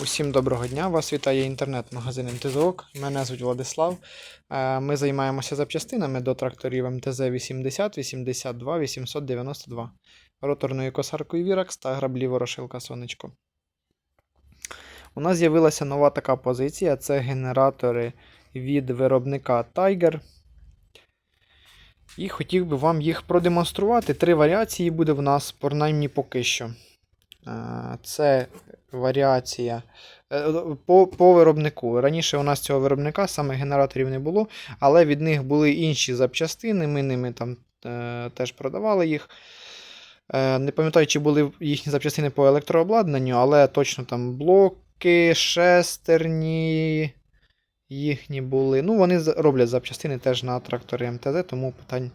Усім доброго дня! Вас вітає інтернет-магазин МТЗОК. Мене звуть Владислав. Е, Ми займаємося запчастинами до тракторів МТЗ 80, 82, 892, роторною косаркою Віракс та граблі Ворошилка Сонечко. У нас з'явилася нова така позиція: це генератори від виробника Tiger. І хотів би вам їх продемонструвати. Три варіації буде в нас, принаймні поки що. Е, Це варіація е, по, по виробнику. Раніше у нас цього виробника саме генераторів не було, але від них були інші запчастини. Ми ними там е, теж продавали їх. Е, Не пам'ятаю, чи були їхні запчастини по електрообладнанню, але точно там блоки, шестерні їхні були. Ну, вони роблять запчастини теж на трактори МТЗ, тому питань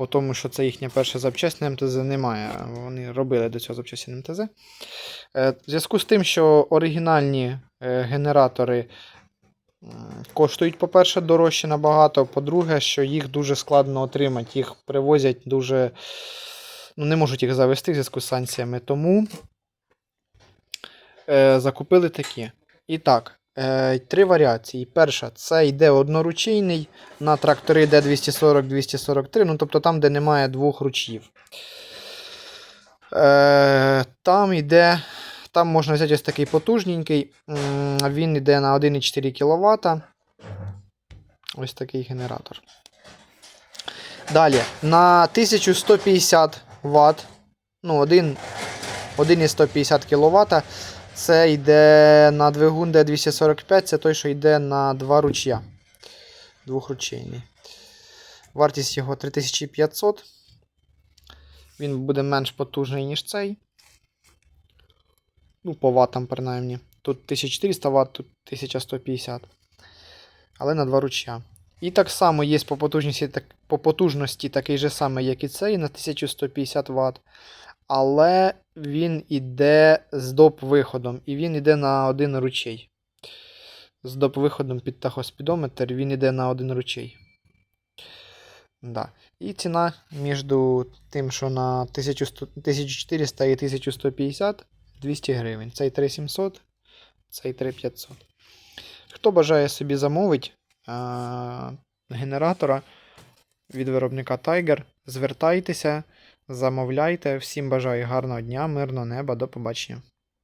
по тому, що це їхня перша запчасть на МТЗ немає. Вони робили до цього запчасті на МТЗ. Е, В зв'язку з тим, що оригінальні е, генератори коштують, по-перше, дорожче набагато. По-друге, що їх дуже складно отримати. Їх привозять дуже. Ну, не можуть їх завести в зв'язку з санкціями. Тому е, закупили такі. І так, три варіації. Перша це йде одноручейний на трактори D240-243, ну тобто там, де немає двох ручів. Е, там йде. Там можна взяти ось такий потужненький. Він йде на 1,4 кВт. Ось такий генератор. Далі на 1150 Вт. Ну, 1,150 кВт. Це йде на двигун D245, це той, що йде на два ручя. Двохручейний. Вартість його 3500. Він буде менш потужний, ніж цей. Ну, по ватам, принаймні. Тут 1400 Вт, тут 1150. Але на два ручя. І так само є по потужності, так, по потужності такий же самий, як і цей, на 1150 Вт. Але він іде з доп-виходом. І він іде на один ручей. З доп-виходом під тахоспідометр він іде на один ручей. Да. І ціна між тим, що на 1100 1400 і 1150 200 гривень. Цей 3700, цей 3500. Хто бажає собі замовити а, генератора від виробника Tiger, звертайтеся, замовляйте. Всім бажаю гарного дня, мирного неба, до побачення.